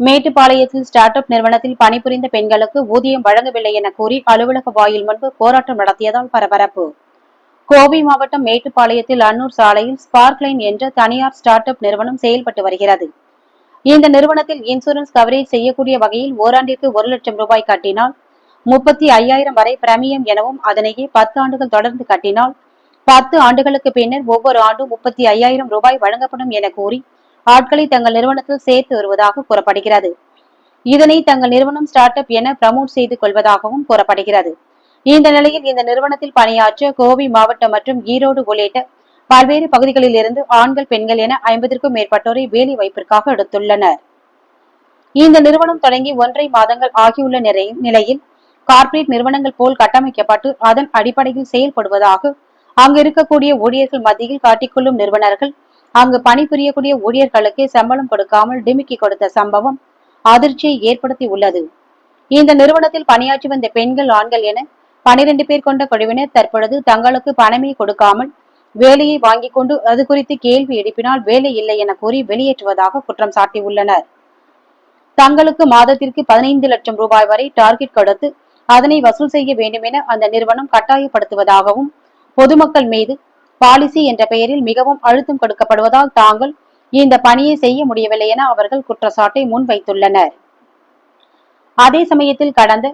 மேட்டுப்பாளையத்தில் start up நிறுவனத்தில் பணிபுரிந்த பெண்களுக்கு ஊதியம் வழங்கவில்லை என கூறி அலுவலக வாயில் முன்பு போராட்டம் நடத்தியதால் பரபரப்பு. கோவை மாவட்டம் மேட்டுப்பாளையத்தில் அன்னூர் சாலையில் ஸ்பார்க்லைன் என்ற தனியார் ஸ்டார்ட் அப் நிறுவனம் செயல்பட்டு வருகிறது. இந்த நிறுவனத்தில் இன்சூரன்ஸ் கவரேஜ் செய்யக்கூடிய வகையில் ஓராண்டிற்கு ஒரு லட்சம் ரூபாய் கட்டினால் முப்பத்தி ஐயாயிரம் வரை பிரமியம் எனவும் அதனையே பத்து ஆண்டுகள் தொடர்ந்து கட்டினால் பத்து ஆண்டுகளுக்கு பின்னர் ஒவ்வொரு ஆண்டும் முப்பத்தி ஐயாயிரம் ரூபாய் வழங்கப்படும் என கூறி ஆட்களை தங்கள் நிறுவனத்தில் சேர்த்து வருவதாக கூறப்படுகிறது. இதனை தங்கள் நிறுவனம் ஸ்டார்ட் அப் என பிரமோட் செய்து கொள்வதாகவும் கூறப்படுகிறது. இந்த நிலையில் இந்த நிறுவனத்தில் பணியாற்ற கோவை மாவட்டம் மற்றும் ஈரோடு உள்ளிட்ட பல்வேறு பகுதிகளில் இருந்து ஆண்கள் பெண்கள் என ஐம்பதற்கும் மேற்பட்டோரை வேலை வாய்ப்பிற்காக எடுத்துள்ளனர். இந்த நிறுவனம் தொடங்கி ஒன்றை மாதங்கள் ஆகியுள்ள நிலை- நிலையில் கார்ப்பரேட் நிறுவனங்கள் போல் கட்டமைக்கப்பட்டு அதன் அடிப்படையில் செயல்படுவதாக அங்கு இருக்கக்கூடிய ஊழியர்கள் மத்தியில் காட்டிக்கொள்ளும் நிறுவனர்கள் அங்கு பணிபுரியக்கூடிய ஊழியர்களுக்கு சம்பளம் கொடுக்காமல் டிமிக்கி கொடுத்த சம்பவம் அதிர்ச்சியை ஏற்படுத்தி உள்ளது. இந்த நிறுவனத்தில் பணியாற்றி வந்த பெண்கள் ஆண்கள் என பனிரெண்டு பேர் கொண்ட குழுவினர் தற்பொழுது தங்களுக்கு பணமே கொடுக்காமல் வேலையை வாங்கி கொண்டு அது குறித்து கேள்வி எழுப்பினால் வேலை இல்லை என கூறி வெளியேற்றுவதாக குற்றம் சாட்டியுள்ளனர். தங்களுக்கு மாதத்திற்கு பதினைந்து லட்சம் ரூபாய் வரை டார்கெட் கொடுத்து அதனை வசூல் செய்ய வேண்டும் என அந்த நிறுவனம் கட்டாயப்படுத்துவதாகவும் பொதுமக்கள் மீது பாலிசி என்ற பெயரில் மிகவும் அழுத்தம் கொடுக்கப்படுவதால் தாங்கள் இந்த பணியை செய்ய முடியவில்லை என அவர்கள் குற்றச்சாட்டை முன்வைத்துள்ளனர். அதே சமயத்தில் கடந்த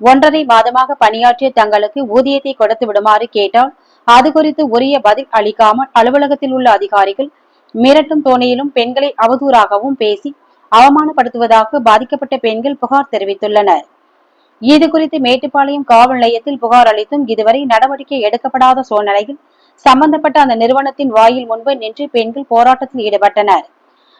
ஒன்றரை மாதமாக பணியாற்றிய தங்களுக்கு ஊதியத்தை கொடுத்து விடுமாறு கேட்டால் அது குறித்து உரிய பதில் அளிக்காமல் அலுவலகத்தில் உள்ள அதிகாரிகள் மிரட்டும் தோணியிலும் பெண்களை அவதூறாகவும் பேசி அவமானப்படுத்துவதாக பாதிக்கப்பட்ட பெண்கள் புகார் தெரிவித்துள்ளனர். இது குறித்து மேட்டுப்பாளையம் காவல் நிலையத்தில் புகார் அளித்தும் இதுவரை நடவடிக்கை எடுக்கப்படாத சூழ்நிலையில் சம்பந்தப்பட்ட அந்த நிறுவனத்தின் வாயில் முன்பு நின்று பெண்கள் போராட்டத்தில் ஈடுபட்டனர்.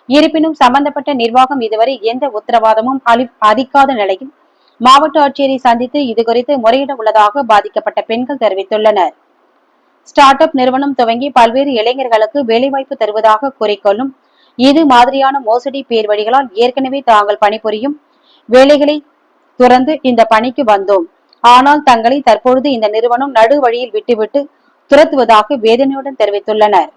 இருப்பினும் சம்பந்தப்பட்ட நிர்வாகம் இதுவரை எந்த உத்தரவாதமும் அளிக்காத நிலையில் மாவட்ட ஆட்சியரை சந்தித்து இதுகுறித்து முறையிட உள்ளதாக பாதிக்கப்பட்ட பெண்கள் தெரிவித்துள்ளனர். ஸ்டார்ட் அப் நிறுவனம் துவங்கி பல்வேறு இளைஞர்களுக்கு வேலைவாய்ப்பு தருவதாக கூறிக்கொள்ளும் இது மாதிரியான மோசடி பேர் வழிகளால் ஏற்கனவே தாங்கள் பணிபுரியும் வேலைகளை துறந்து இந்த பணிக்கு வந்தோம். ஆனால் தங்களை தற்பொழுது இந்த நிறுவனம் நடு வழியில் விட்டுவிட்டு துரத்துவதாக வேதனையுடன் தெரிவித்துள்ளனர்.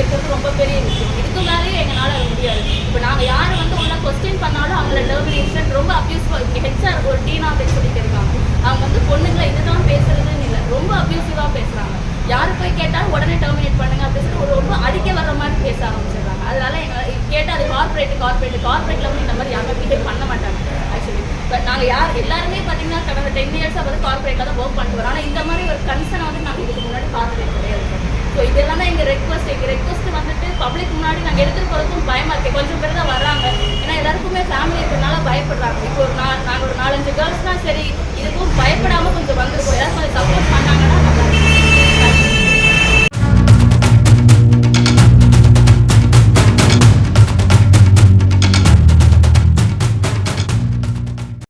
இருக்கிறது ரொம்ப பெரிய விஷயம். இதுக்கு மேலேயே எங்களால் அது முடியாது. இப்போ நாங்கள் யார் வந்து ஒன்றா கொஸ்டின் பண்ணாலும் அவங்கள டெர்மினேஷன் ரொம்ப அப்யூஸ் ஹெச்ஆர் ஒரு டீனா அப்படின்னு சொல்லிட்டு இருக்காங்க அவங்க வந்து பொண்ணுங்களை இதுதான் பேசுறதுன்னு இல்லை ரொம்ப அப்யூசிவாக பேசுகிறாங்க யார் போய் கேட்டாலும் உடனே டெர்மினேட் பண்ணுங்க அப்படின்னு ஒரு ரொம்ப அடிக்க வர்ற மாதிரி பேச ஆரம்பிச்சிடுறாங்க. அதனால எங்களை கேட்டால் அது கார்பரேட் கார்பரேட் கார்பரேட்டில் வந்து இந்த மாதிரி யாரும் பிஹேவ் பண்ண மாட்டாங்க ஆக்சுவலி பட் நாங்கள் யார் எல்லாருமே பார்த்தீங்கன்னா கடந்த டென் இயர்ஸாக வந்து கார்பரேட்டில் தான் ஒர்க் பண்ணிட்டு வரோம். ஆனால் இந்த மாதிரி ஒரு கன்சர்ன் வந்து நாங்கள் இதுக்கு முன்னாடி பார்த்ததே கிடையாது. ஸோ இதெல்லாம் எங்கள் ரெக்வஸ்ட்